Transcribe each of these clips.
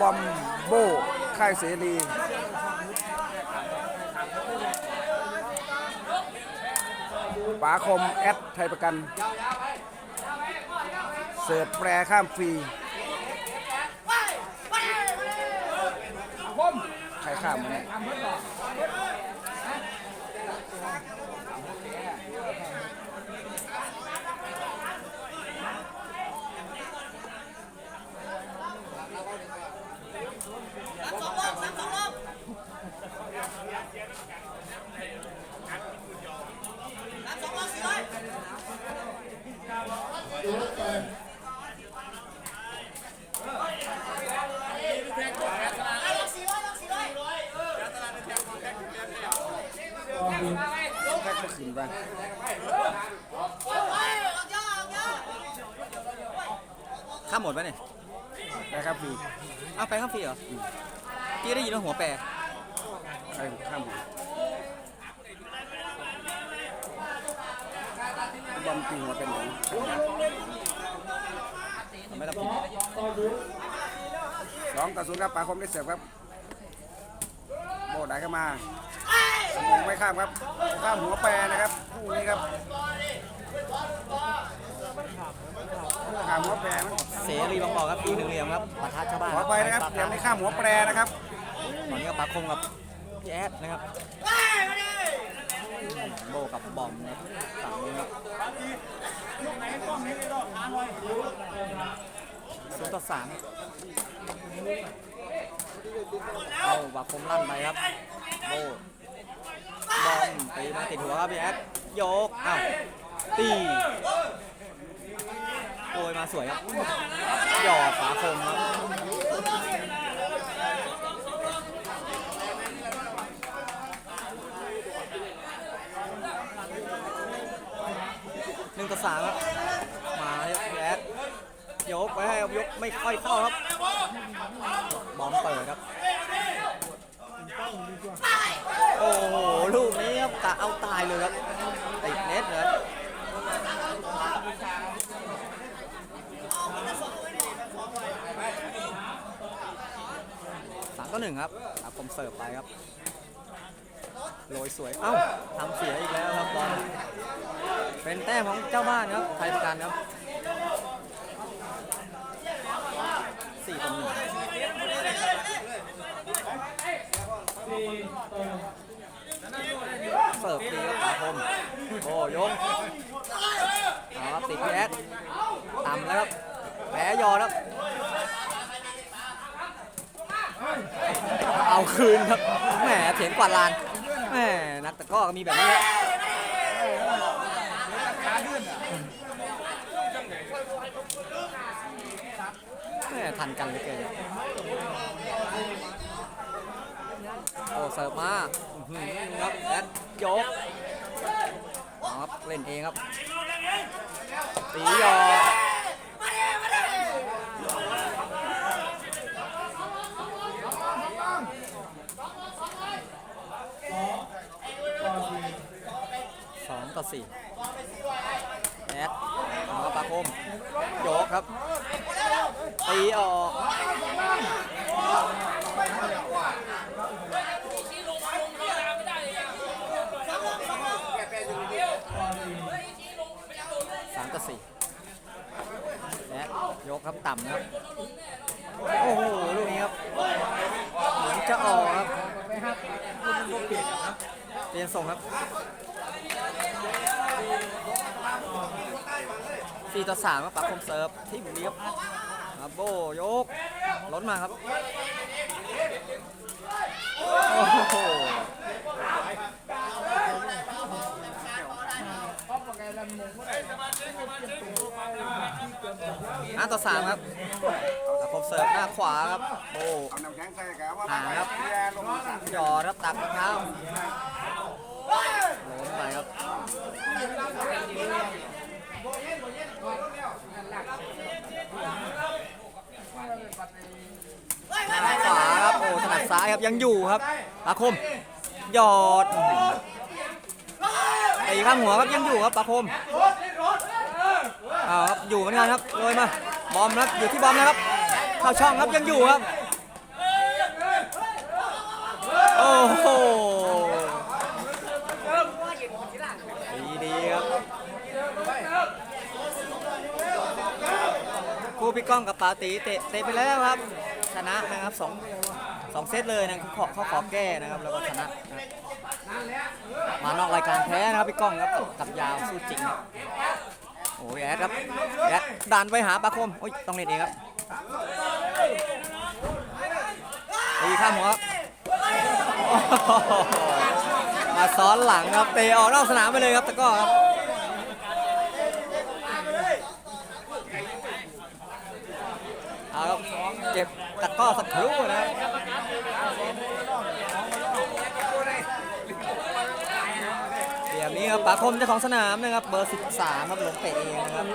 บอมโบค่ายเสรีป๋าคม แอดไทยประกัน เสิร์ฟแปรข้ามฟรีใครข้ามมาเนี่ย แพ็คก็ขึ้นไปข้ามหมดไหมเนี่ยแปรข้ามฟรีอ้าวไปข้ามฟรีเหรอพี่ได้ยินว่าหัวแปร ใครข้ามบอมตีหัวเป็นหยังทำไมต้องผิดสองต่อศูนย์ครับปาคมได้เสิร์ฟครับโบได้เข้ามาสมงไม่ข้ามครับ ข้ามหัวแปรนะครับคู่นี้ครับข้ามหัวแปรเสรีบางบอกครับอีกหนึ่งเหลี่ยมครับปะทะชาวบ้านขอไปนะครับเดี๋ยวไม่ข้ามหัวแปรนะครับตอนนี้ก็ปาคงกับ พี่แอดนะครับโบกับบอมนะครับฝั่งนี้ครับศูนย์ต่อสามเอาบาคมลั่นไปครับโบบอมตีมาติดหัวครับพี่แอดโยกอ้าวตีโอยมาสวยครับหยอดฝาคมครับ หนึ่งต่อสามครับมาแอดยกไว้ให้ยกไม่ค่อยเข้าครับ บอมเปิดครับ โอ้โหลูกนี้ครับกะเอาตายเลยครับติดเน็ตเลยสามต่อหนึ่งครับอาคมเสิร์ฟไปครับ โรยสวย เอ้าทำเสียอีกแล้วครับบอลเป็นแต้มของเจ้าบ้านครับ ไทยประกันครับสี่ต่อหนึ่งเสิร์ฟดีครับปาคมโอ้ยงเอาครับติดแอดต่ำแล้วครับแผลยอครับ เอาคืนครับ แหมเถียงกวาดลาน แหมนักตะกร้อก็มีแบบนี้แหมทันกันเหลยเกินโอ้เสิร์ฟมาอื้อหือครับแอดยกเอาครับเล่นเองครับตียอสอง ต่อสี่แอดเอาปาคมโยกครับตีออกสามต่อสี่และยกครับต่ำครับ โอ้โหลูกนี้ครับเหมือนจะออกครับเรียนส่งครับ สี่ต่อสามครับปักคมเซิร์ฟที่บุรีครับครับโบยกล้นมาครับโอ้โหห้าต่อสามครับปักคมเซิร์ฟหน้าขวาครับโอ้หาครับยอครับตักมะพร้าวล้มไปครับขวาครับโอ้ถนัด ซ้ายครับยังอยู่ครับปาคมหยอดตีข้างหัวครับยังอยู่ครับปาคมเอาครับอยู่เหมือนกันครับโรยมาบอมครับอยู่ที่บอมนะครับเข้าช่องครับยังอยู่ครับโอ้โหดีดีครับคู่พี่ก้องกับปาตีเตะเตะไปแล้วครับ ชนะนะครับสอง สองเซตเลยนะเขาขอเขาขอแก้นะครับแล้วก็ชนะมานอกรายการแพ้นะครับพี่ก้องครับกับยาวสู้จริงครับโอ้ยแอดครับแอดดันไปหาปลาคมโอ้ยต้องเล่นเองครับตีข้ามหัวครับมาซ้อนหลังครับเตะออกนอกสนามไปเลยครับตะก้อครับเอาครับเก็บตะก้อสักครู่นะครับเดี๋ยว นี้ครับป๋าคมเจ้าของสนามนะครับเบอร์ 13ครับหลงเตะเองนะครับ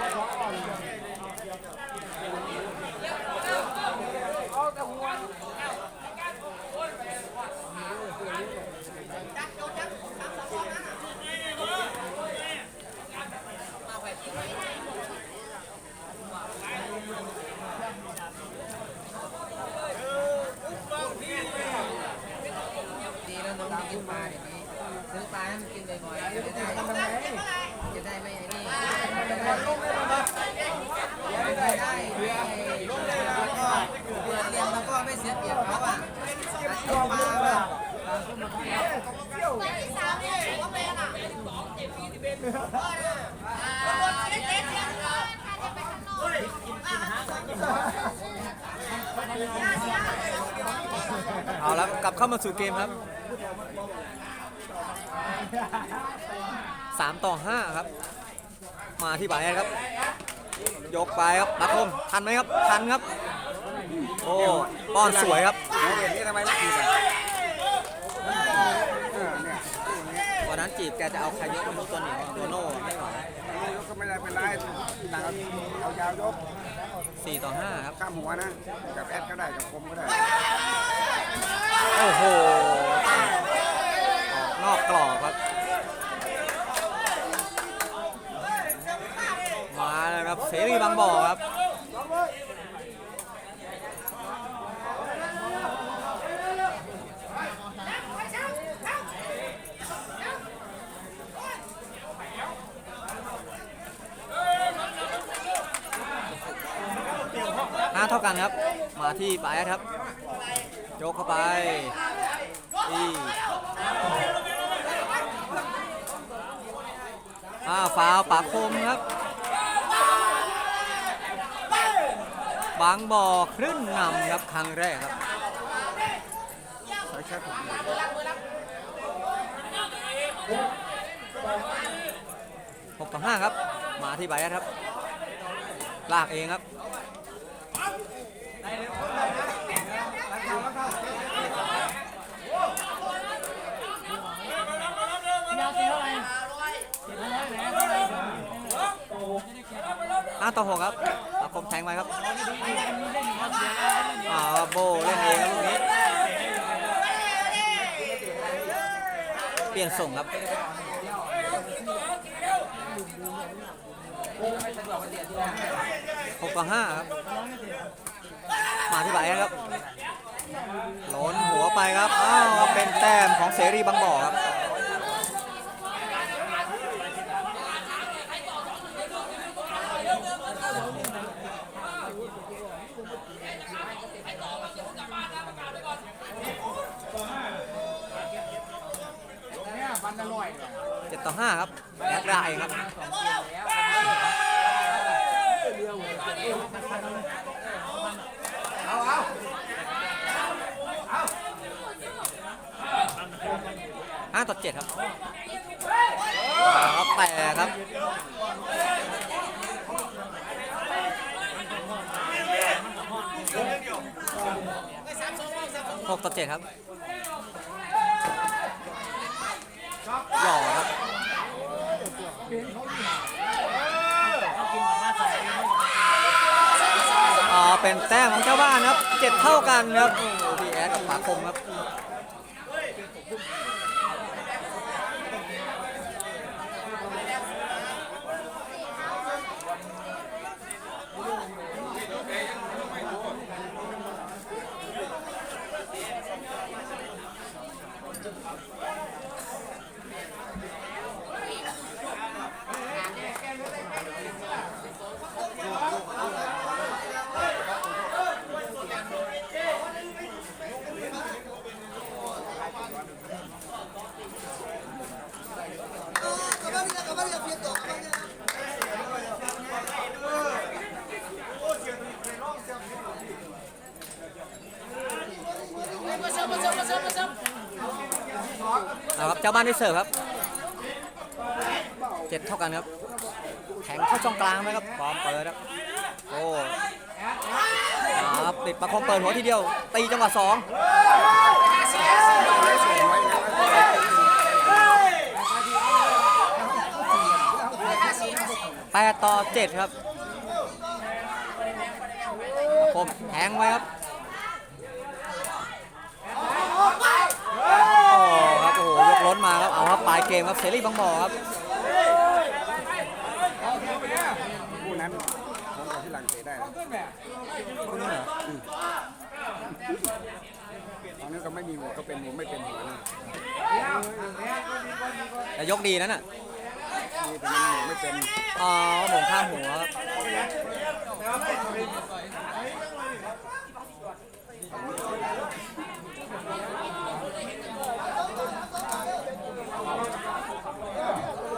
ดีแล้วน้องกินปลาเดี๋ย ซื้อปลาให้มันกินบ่อยๆจะได้จะได้ไม่ไอ้นี่จะได้ได้ได้เบื่อเรียนแล้วก็ไม่เสียเปรียบเขาอะกินปลาแบบเอาแล้วกลับเข้ามาสู่เกมครับ 3ต่อ5ครับ มาที่บายครับ ยกไปครับปักคมทันไหมครับ ทันครับ โอ้ป้อนสวยครับหัวเวทนี้ทำไมไม่ขีดอะเออเนี่ยคู่นี้วันนั้นจีบแกจะเอาใครยกไม่รู้ตัวเหนียวโดโน่ไม่ไหวยกก็ไม่ได้เป็นไรหนังเอายาวยก4ต่อ5ครับ ข้ามหัวนะ กับแอดก็ได้ กับคมก็ได้ โอ้โหออก นอกกรอบครับ มาแล้วครับเสรีบางบ่อครับห้าเท่ากันครับ มาที่ปลายครับยกเข้าไปอี อาฟาวปากคมครับ บางบ่อครึ่งนำครับครั้งแรกครับใช้แค่ผมหกต่อห้าครับ มาที่ใบครับ ลากเองครับ ห้าต่อหครับอาคมแทงไปครับอ่าโบเล่นเองครับลูกนี้ เปลี่ยนส่งครับหกต่อห้าครับ มาที่ไหนครับหลนหัวไปครับ อ้าว เป็นแต้มของเสรีบางบ่อครับ เจ็ด ต่อห้าครับแอดได้ครับห้าต่อเจ็ดครับครับแต่ครับหกต่อเจ็ดครับหล่อครับ อ่า เป็นแต้มของเจ้าบ้านครับเจ็ดเท่ากันครับโอ้โหพีแอดกับปาคมครับ เจ้านด้เสิร์ฟครับเจ็ดเท่ากันครับ แข็งเข้าช่องกลางนะครับพร้อมเปิดครับโอ้ครับติดประคองเปิดหัวทีเดียว ตีจังหวะสองแปดต่อเจ็ดครับผมแทงไว้ครับ โอ้ครับโอ้โหยก ล้นมาครับ เอาครับปลายเกมครับเซรีบางบ่อครับคู่นั้นผมกับพี่หลังเตะได้นะคู่นี้เหรอตอนนี้ก็ไม่มีหัวก็เป็นหัวไม่เป็นหัวนะแต่ยกดีนั่นน่ะนี่แต่มันหัวไม่เป็นอ๋อหมงข้ามหัวครับ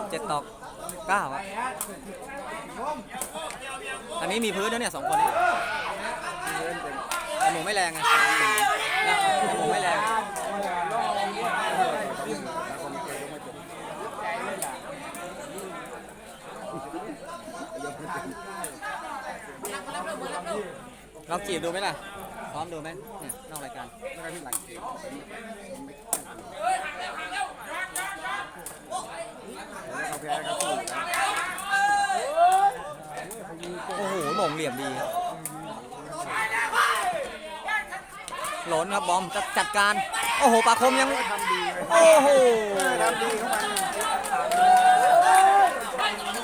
เจ็ด ต่อเก้าครับอันนี้มีพื้นแล้วยเนี่ยสองคนนี้แต่หมูไม่แรงไงหมูไม่แรงล้วคนเราจีบดูไหมล่ะ พร้อมดูไหมเนี่ยนอกรายการแล้วก็พี่หลังเตะ แพ้เขาสู้นะโอ้โหหม่งเหลี่ยมดีครับหลนครับบอมจะจัดการ โอ้โหปาคมยังทำดีโอ้โหทำดีเข้ามา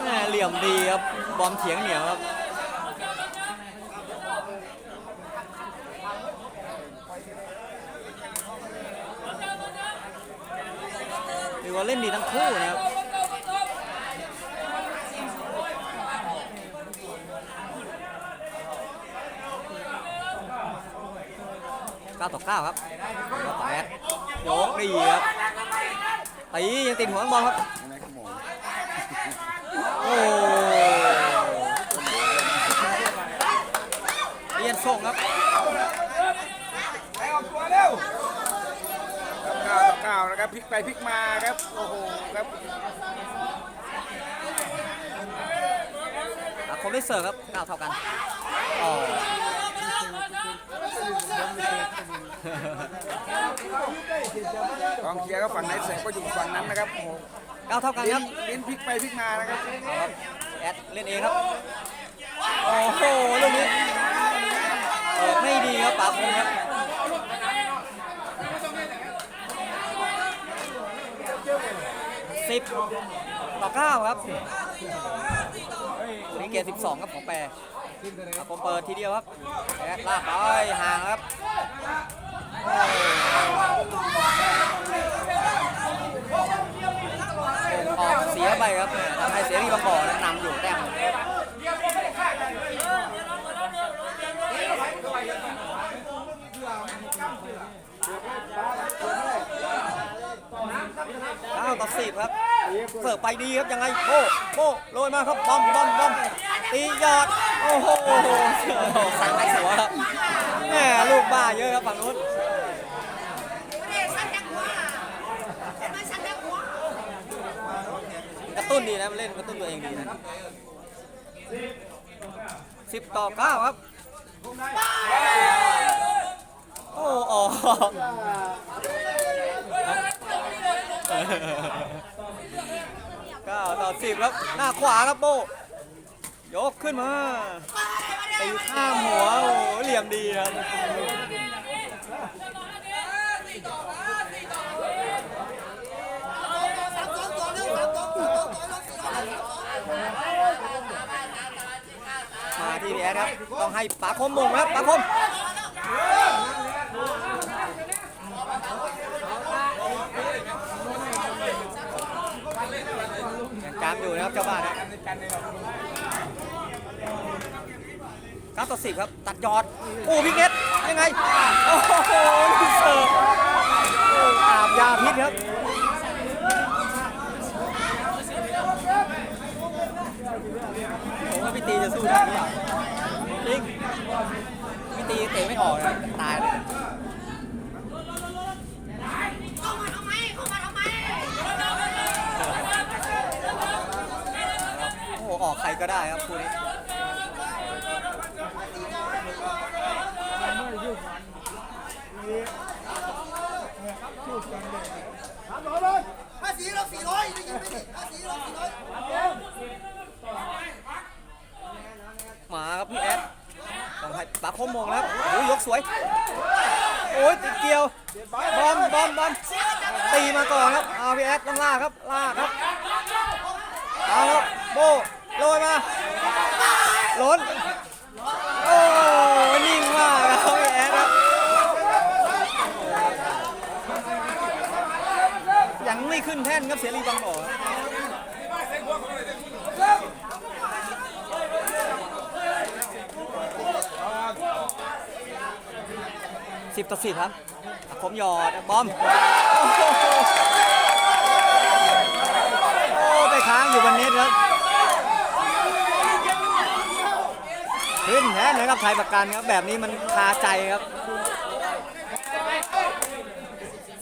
แม่เหลี่ยมดีครับบอมเถียงเหนียวครับถือว่าเล่นดีทั้งคู่นะครับ เก้าต่อเก้าครับต่อแปดโยกดีครับตียังติดหัวบอลครับยังไงก็หมองโอ้เรียนส่งครับเก้าต่อเก้านะครับพลิกไปพลิกมาครับโอ้โหครับอาคมได้เสิร์ฟครับเก้าเท่ากันอ๋อ กองเชียร์ก็ฝั่งไหนเสร็จก็อยู่ฝั่งนั้นนะครับโอ้โหเก้าเท่ากันลิ้คนรับลิ้นพลิกไปพลิกมานะครับเอาครับแอดเล่นเองครับ โอ้โหลูกนี้เปิดไม่ดีครับปากคมครับสิบต่อเก้าครับนี่เกมสิบสองครับของแปรปากคมเปิดทีเดียวครับแอดลากไปห่างครับโออกเสียไปครับทำให้เสียที่บางบ่อนั้นนำอยู่แต้มเก้าต่อสิบครับเสิร์ฟไปดีครับยังไงโบ้โบ้โรยมาครับบอมบอมบอมตียอดโอ้โหสั่งไอ้สัวครับแหมลูกบ้าเยอะครับฝั่งนู้นกระ ตุ้นดีนะเล่นกระตุ้นตัวเองดีนะสิบต่อเก้าครับ โอ้ออกเก้าต่อสิบครับ หน้าขวาครับโบ ยกขึ้นมาตีข้ามหัว โอ้เหลี่ยมดีครับ มาที่แอด ครับต้องให้ปาคมมงครับปาคมยังจามอยู่นะครับเจ้าบ้านครับเก้าต่อสิบครับ ตัดยอดโอ้พิกเน็ตยังไง โอ้โหเสิร์ฟอาบยาพิษครับผมว่าพี่ตีจะสู้ได้หรือเปล่า ออกนะตายเลยโอ้โหออกใครก็ได้ครับคู่นี้ ปาคมมงแล้วโอ้ยยกสวย โอ้ยติดเกี่ยว บอมบอมบอมตีมาก่อนครับเอาพี่แอดต้องล่ากครับล่ากครับเอาครับโบโรยมาล้นโอ้ยนิ่งมากครับพี่แอดครับยังไม่ขึ้นแท่นครับเสรีบางบ่อครับ สิบต่อสิบครับอาคมหยอดบอม โอ้ไปค้างอยู่บนเน็ตครับ ขึ้นแท่นะครับไทยประกันครับ แบบนี้มันคาใจครับ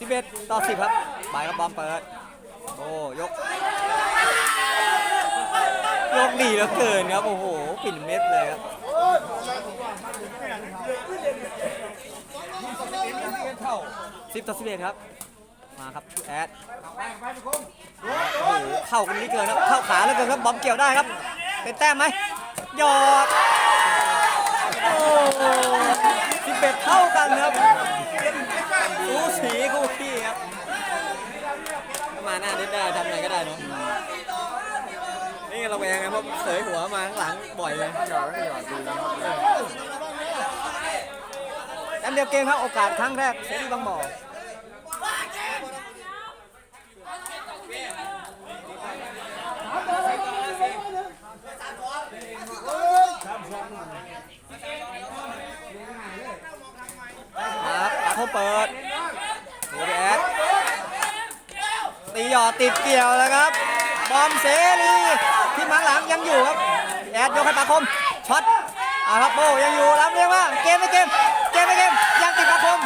11ต่อ10ครับบายครับบอมเปิด โอ้ยกยกดีเลือเกินครับ โอ้โห ปิ่นเม็ดเลยครับ สิบต่อสิบเอ็ดครับ มาครับแอดโอ้โหเข้ากันนี้เกินครับ เข้าขาแล้วเกินครับ บอมเกี่ยวได้ครับ เป็นแต้มไหมหยอด โอ้สิบเอ็ดเท่ากันครับสูสีคู่ขี้ครับ มาหน้าเด็ดได้ทำอะไรก็ได้เนาะ นี่เราแวงไงเพราะเสยหัวมาข้างหลังบ่อยเลย หยอดหยอดดี มเดียวเกมครับโอกาสครั้งแรกเซรีบางบ่อครับอาคมเปิดดูแอดตีหยอดติดเกี่ยวแล้วครับ บอมเสรีที่มังหลังยังอยู่ครับ แอดยกให้ปาคมช็อตอาครับโบยังอยู่รับเรียกว่าเกมไม่เกม ไม่เกมยังติดปาคม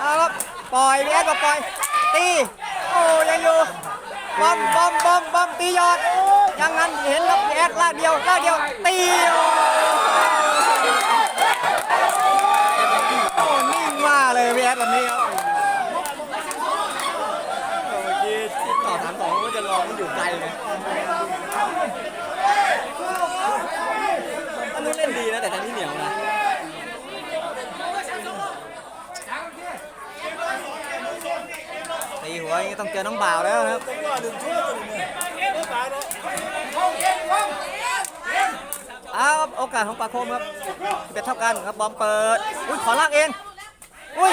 เอาครับปล่อยพี่แอดบอกปล่อย ตีโอ้ยังอยู่บอมบอมบอมบอมตีหยอดยังงั้นเห็นครับพี่แอดลากเดียวลากเดียวตีโอ้โอ้นิ่งมากเลยพี่แอดวันนี้ครับเมื่อกี้ที่ต่อถามสองว่าจะลองมันอยู่ไกลเลยอันนู้นเล่นดีนะแต่ทางที่เหนียวนะ ตีหัวอย่างนี้ต้องเจอน้องบ่าวแล้วนะครับเอาโอกาสของปาโคมครับเป็นเท่ากันครับบอมเปิด อุ้ยขอลากเอง อุ้ย